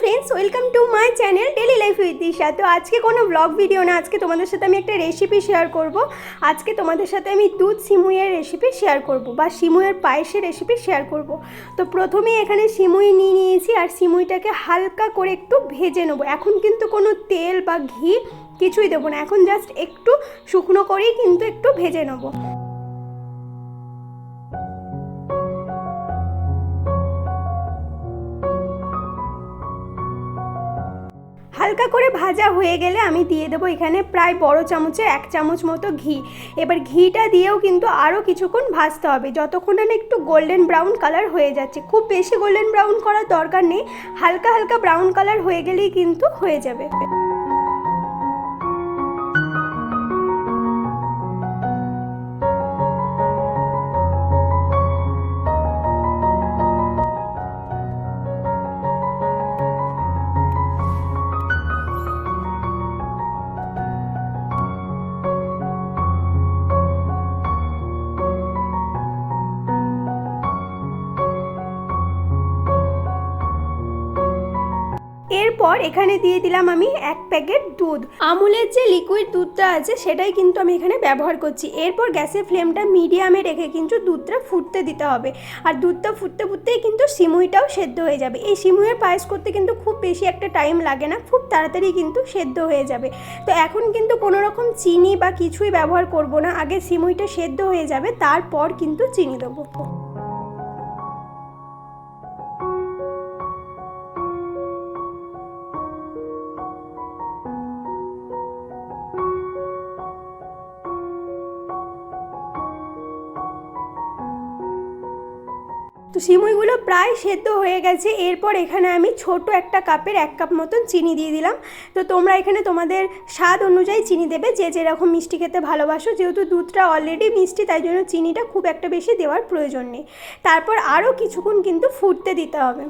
Guys welcome to my channel daily life with Disha তো আজকে কোনো ব্লগ ভিডিও না, আজকে তোমাদের সাথে আমি একটা রেসিপি শেয়ার করব। আজকে তোমাদের সাথে আমি দুধ সিমুইয়ের রেসিপি শেয়ার করব বা সিমুইয়ের পায়েসের রেসিপি শেয়ার করব। তো প্রথমেই এখানে সিমুই নিয়ে নিয়েছি আর সিমুইটাকে হালকা করে একটু ভেজে নেব। এখন কিন্তু কোনো তেল বা ঘি কিছুই দেবো না। এখন জাস্ট একটু শুকনো করেই কিন্তু একটু ভেজে নেব। হালকা করে ভাজা হয়ে গেলে আমি দিয়ে দেবো এখানে প্রায় বড় চামচে এক চামচ মতো ঘি। এবার ঘিটা দিয়েও কিন্তু আরও কিছুক্ষণ ভাজতে হবে। যতক্ষণ না একটু গোল্ডেন ব্রাউন কালার হয়ে যাচ্ছে। খুব বেশি গোল্ডেন ব্রাউন করার দরকার নেই। হালকা হালকা ব্রাউন কালার হয়ে গেলেই কিন্তু হয়ে যাবে। এরপর এখানে দিয়ে দিলাম আমি এক প্যাকেট দুধ। আমুলের যে লিকুইড দুধটা আছে, সেটাই কিন্তু আমি এখানে ব্যবহার করছি। এরপর গ্যাসের ফ্লেমটা মিডিয়ামে রেখে কিন্তু দুধটা ফুটতে দিতে হবে। আর দুধটা ফুটতে ফুটতেই কিন্তু সিমুইটাও সেদ্ধ হয়ে যাবে। এই সিমুইয়ের পায়েস করতে কিন্তু খুব বেশি একটা টাইম লাগে না, খুব তাড়াতাড়ি কিন্তু সেদ্ধ হয়ে যাবে। তো এখন কিন্তু কোনো রকম চিনি বা কিছুই ব্যবহার করব না। আগে সিমুইটা সেদ্ধ হয়ে যাবে, তারপর কিন্তু চিনি দেবো। তো সিমুইগুলো প্রায় সেদ্ধ হয়ে গেছে। এরপর এখানে আমি ছোট একটা কাপের এক কাপ মতন চিনি দিয়ে দিলাম। তো তোমরা এখানে তোমাদের স্বাদ অনুযায়ী চিনি দেবে। যে যেরকম মিষ্টি খেতে ভালোবাসো, যেহেতু দুধটা অলরেডি মিষ্টি, তাই জন্য চিনিটা খুব একটা বেশি দেওয়ার প্রয়োজন নেই। তারপর আরও কিছুক্ষণ কিন্তু ফুটতে দিতে হবে।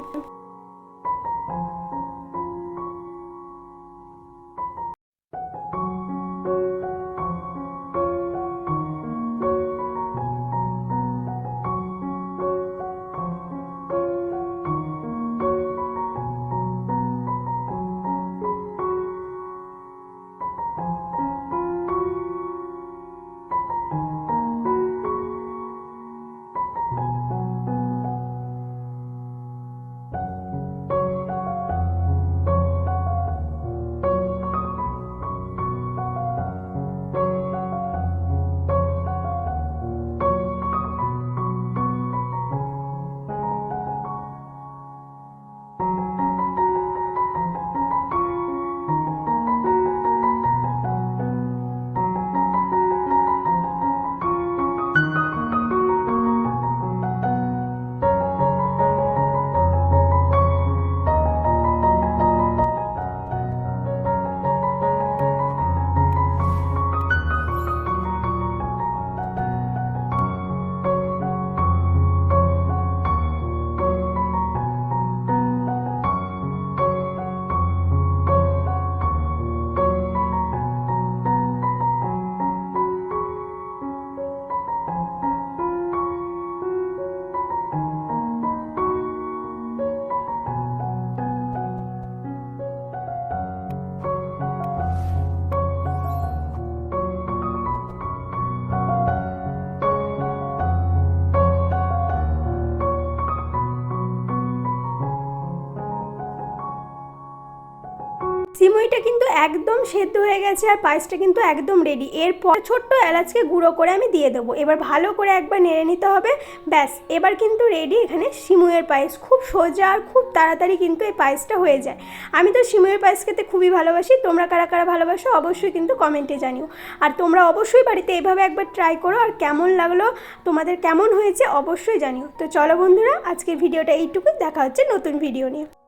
সিমুইটা কিন্তু একদম সেদ্ধ হয়ে গেছে আর পায়েসটা কিন্তু একদম রেডি এরপর ছোট্ট এলাচকে গুঁড়ো করে আমি দিয়ে দেবো। এবার ভালো করে একবার নেড়ে নিতে হবে। ব্যাস, এবার কিন্তু রেডি এখানে সিমুইয়ের পায়েস। খুব সোজা আর খুব তাড়াতাড়ি কিন্তু এই পায়েসটা হয়ে যায়। আমি তো সিমুইয়ের পায়েস খেতে খুবই ভালোবাসি। তোমরা কারা কারা ভালোবাসো অবশ্যই কিন্তু কমেন্টে জানিও। আর তোমরা অবশ্যই বাড়িতে এইভাবে একবার ট্রাই করো আর কেমন লাগল, তোমাদের কেমন হয়েছে অবশ্যই জানিও। তো চলো বন্ধুরা, আজকের ভিডিওটা এইটুকুই। দেখা হচ্ছে নতুন ভিডিও নিয়ে।